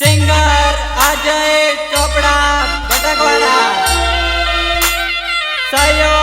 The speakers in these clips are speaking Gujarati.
સિંગર અજય ચોપડા બટકવાડા સયો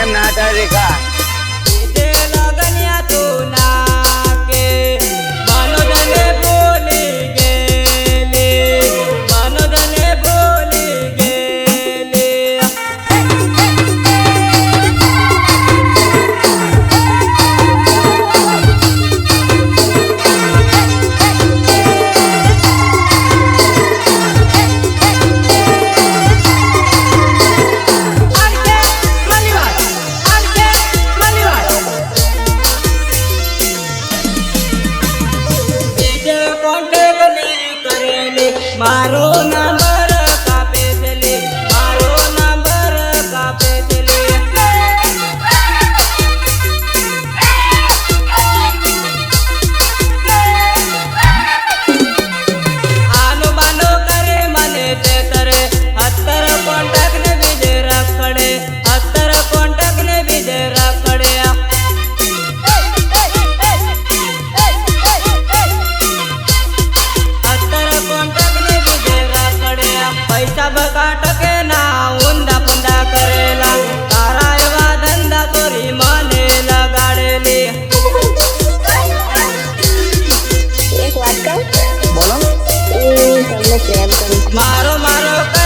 કેમ ના થાય મને પ્રેમ કરી મારો મારો